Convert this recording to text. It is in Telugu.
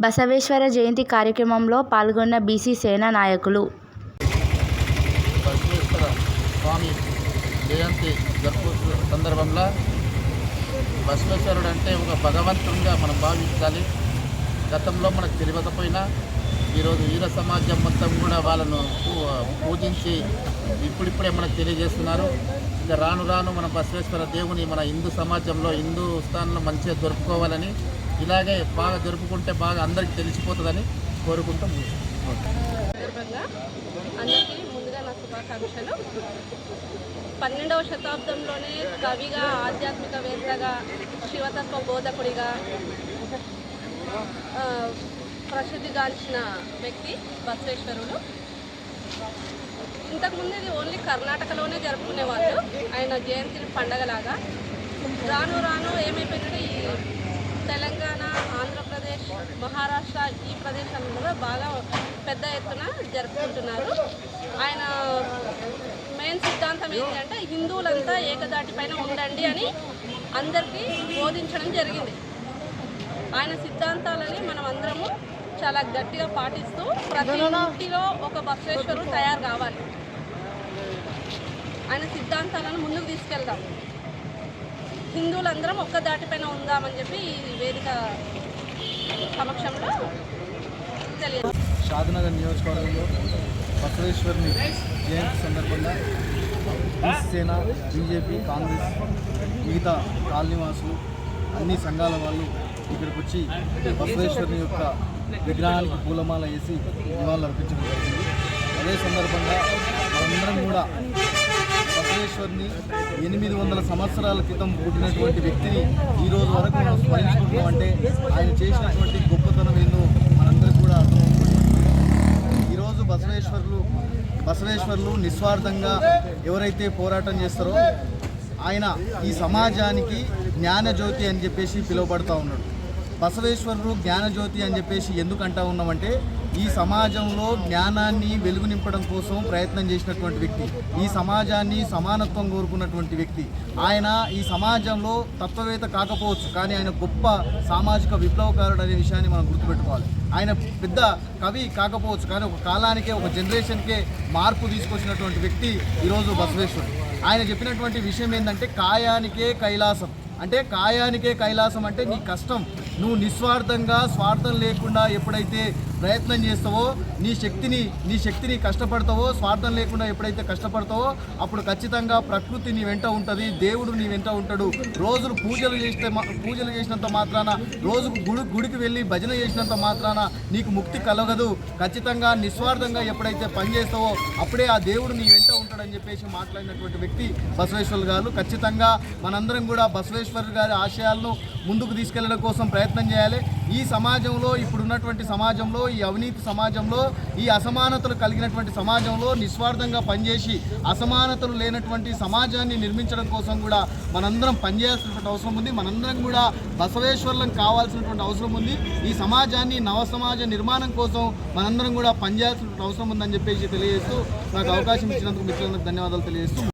బసవేశ్వర జయంతి కార్యక్రమంలో పాల్గొన్న బీసీ సేన నాయకులు. స్వామి జయంతి జరుపు సందర్భంలో బసవేశ్వరుడు అంటే ఒక భగవంతుడిగా మనం భావించాలి. గతంలో మనకు తెలియకపోయినా ఈరోజు వీర సమాజం మొత్తం కూడా వాళ్ళను పూ- పూజించి ఇప్పుడిప్పుడే మనకు తెలియజేస్తున్నారు. ఇక రాను రాను మన బసవేశ్వర దేవుని మన హిందూ సమాజంలో హిందూ స్థానంలో మంచిగా జరుపుకోవాలని ఇలాగే బాగా జరుపుకుంటే బాగా అందరికీ తెలిసిపోతుందని కోరుకుంటాం అందరికీ ముందుగా నా శుభాకాంక్షలు. పన్నెండవ శతాబ్దంలోనే కవిగా ఆధ్యాత్మికవేత్తగా శివతత్వ బోధకుడిగా ప్రసిద్ధిగాంచిన వ్యక్తి బసవేశ్వరుడు. ఇంతకుముందు ఇది ఓన్లీ కర్ణాటకలోనే జరుపుకునేవాళ్ళు. ఆయన జయంతిని పండగలాగా. రాను రాను ఏమైపోయిందంటే ఈ తెలంగాణ ఆంధ్రప్రదేశ్ మహారాష్ట్ర ఈ ప్రదేశాల్లో కూడా బాగా పెద్ద ఎత్తున జరుపుకుంటున్నారు. ఆయన మెయిన్ సిద్ధాంతం ఏంటంటే హిందువులంతా ఏకదాటి పైన ఉండండి అని అందరికీ బోధించడం జరిగింది. ఆయన సిద్ధాంతాలని మనం అందరము చాలా గట్టిగా పాటిస్తూ ప్రతి ఇంటిలో ఒక బసవేశ్వరుడు తయారు కావాలి. ఆయన సిద్ధాంతాలను ముందుకు తీసుకెళ్దాం. హిందువులందరం ఒక్క దాటిపైన ఉందామని చెప్పి ఈ వేదిక సమక్షంలో తెలియదు షాద్నగర్ నియోజకవర్గంలో బసవేశ్వరుని జయంతి సందర్భంగా బీసీ సేన బీజేపీ కాంగ్రెస్ మిగతా కాలనీవాసులు అన్ని సంఘాల వాళ్ళు ఇక్కడికి వచ్చి బసవేశ్వరుని యొక్క విగ్రహానికి పూలమాల వేసి నివాళులు అర్పించడం జరిగింది. అదే సందర్భంగా మనందరం కూడా బసవేశ్వరిని ఎనిమిది వందల సంవత్సరాల క్రితం పుట్టినటువంటి వ్యక్తిని ఈ రోజు వరకు మనం స్మరించుకుంటాం అంటే ఆయన చేసినటువంటి గొప్పతనం ఏందో మనందరికీ కూడా అర్థమవుతుంది. ఈరోజు బసవేశ్వరులు బసవేశ్వరులు నిస్వార్థంగా ఎవరైతే పోరాటం చేస్తారో ఆయన ఈ సమాజానికి జ్ఞానజ్యోతి అని చెప్పేసి పిలువబడతా ఉన్నాడు. బసవేశ్వరుడు జ్ఞానజ్యోతి అని చెప్పేసి ఎందుకు అంటా ఉన్నామంటే ఈ సమాజంలో జ్ఞానాన్ని వెలుగు నింపడం కోసం ప్రయత్నం చేసినటువంటి వ్యక్తి ఈ సమాజాన్ని సమానత్వం కోరుకున్నటువంటి వ్యక్తి. ఆయన ఈ సమాజంలో తత్వవేత్త కాకపోవచ్చు కానీ ఆయన గొప్ప సామాజిక విప్లవకారుడు అనే విషయాన్ని మనం గుర్తుపెట్టుకోవాలి. ఆయన పెద్ద కవి కాకపోవచ్చు కానీ ఒక కాలానికే ఒక జనరేషన్కే మార్పు తీసుకొచ్చినటువంటి వ్యక్తి ఈరోజు బసవేశ్వరుడు. ఆయన చెప్పినటువంటి విషయం ఏంటంటే కాయానికే కైలాసం. అంటే కాయానికే కైలాసం అంటే నీ కష్టం. నువ్వు నిస్వార్థంగా స్వార్థం లేకుండా ఎప్పుడైతే ప్రయత్నం చేస్తావో నీ శక్తిని నీ శక్తిని కష్టపడతావో స్వార్థం లేకుండా ఎప్పుడైతే కష్టపడతావో అప్పుడు ఖచ్చితంగా ప్రకృతి నీ వెంట ఉంటుంది దేవుడు నీ వెంట ఉంటాడు. రోజులు పూజలు చేస్తే మా- పూజలు చేసినంత మాత్రాన రోజుకు గుడి గుడికి వెళ్ళి భజన చేసినంత మాత్రాన నీకు ముక్తి కలగదు. ఖచ్చితంగా నిస్వార్థంగా ఎప్పుడైతే పని చేస్తావో అప్పుడే ఆ దేవుడు నీ వెంట అని చెప్పేసి మాట్లాడినటువంటి వ్యక్తి బసవేశ్వర్ గారు. ఖచ్చితంగా మనందరం కూడా బసవేశ్వర్ గారి ఆశయాలను ముందుకు తీసుకెళ్ళడం కోసం ప్రయత్నం చేయాలి. ఈ సమాజంలో ఇప్పుడున్నటువంటి సమాజంలో ఈ అవినీతి సమాజంలో ఈ అసమానతలు కలిగినటువంటి సమాజంలో నిస్వార్థంగా పనిచేసి అసమానతలు లేనటువంటి సమాజాన్ని నిర్మించడం కోసం కూడా మనందరం పనిచేయాల్సినటువంటి అవసరం ఉంది. మనందరం కూడా బసవేశ్వర్లం కావాల్సినటువంటి అవసరం ఉంది. ఈ సమాజాన్ని నవ సమాజ నిర్మాణం కోసం మనందరం కూడా పనిచేయాల్సినటువంటి అవసరం ఉందని చెప్పేసి తెలియజేస్తూ నాకు అవకాశం ఇచ్చినందుకు మిత్రులందరికీ ధన్యవాదాలు తెలియజేస్తూ